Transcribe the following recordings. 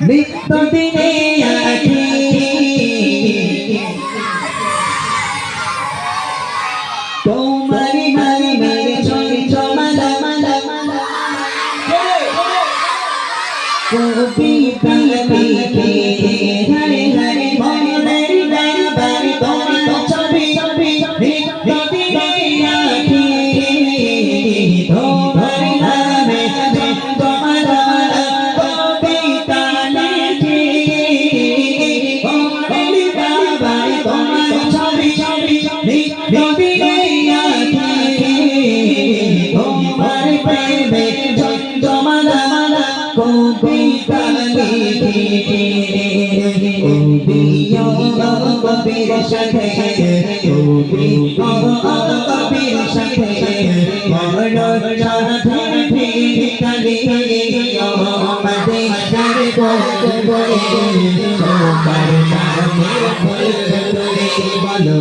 দিনে আছি তোমার নামের চঞ্চমালা কবিতা লিখে কবির সাথে কবি কবির সাথে মরণ সাথে ঠিকানি আমাদের যারে বলে বলে তোমার নামে বলো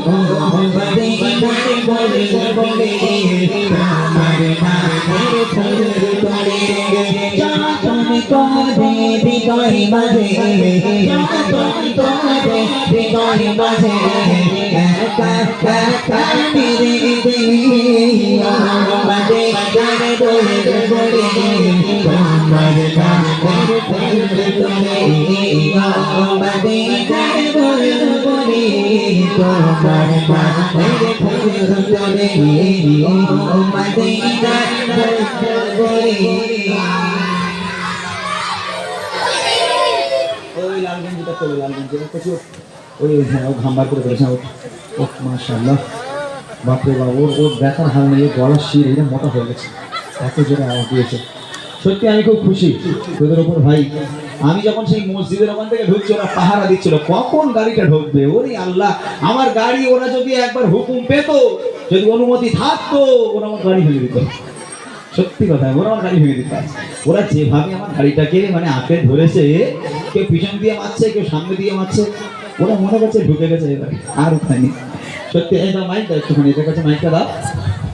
আমাদের যারে বলে বলে তোমার নামে বলে যখন হৃদয় মাঝে করে হৃদয় মাঝে একা একা ফিরে আমাদের যারে বলে বলে তোমার নামের ফুল তোলে আমাদের যারে বলে বলে তোমার নামের ফুল হ্যাঁ সত্যি, আমি খুব খুশি তোদের ওপর ভাই। আমি যখন সেই মসজিদের ওখান থেকে ঢুকছি, ওরা পাহারা দিচ্ছিল, কখন গাড়িটা ঢুকবে? ওরে আল্লাহ, আমার গাড়ি, ওরা যদি একবার হুকুম পেতো, যদি অনুমতি থাকতো, ওরা আমার গাড়ি ভেঙে দিত। সত্যি কথা ওরা আমার গাড়ি ভেঙে দিতে। ওরা যেভাবে আমার গাড়িটাকে মানে আঁকড়ে ধরেছে কেউ পিছন দিয়ে মারছে কেউ সামনে দিয়ে মারছে ওরা মনে করছে ঢুকে গেছে এবার আর নেই। সত্যি এটা দাও মাইক দাও একটুখানি এদের কাছে মাইকটা দাও।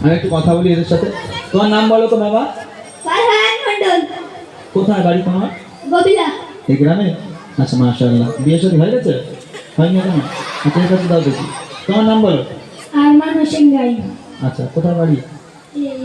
আমি একটু কথা বলি এদের সাথে। তোমার নাম বলো তো বাবা। কোথায় বাড়ি তোমার? এই গ্রামে? আচ্ছা মাশাআল্লাহ। বিয়ে শাদী হয়ে গেছে? হয়নি কেন আচ্ছা এর কাছে দাও দেখি। তোমার নাম বলো। আরমান হোসেন গাই আচ্ছা কোথায় বাড়ি?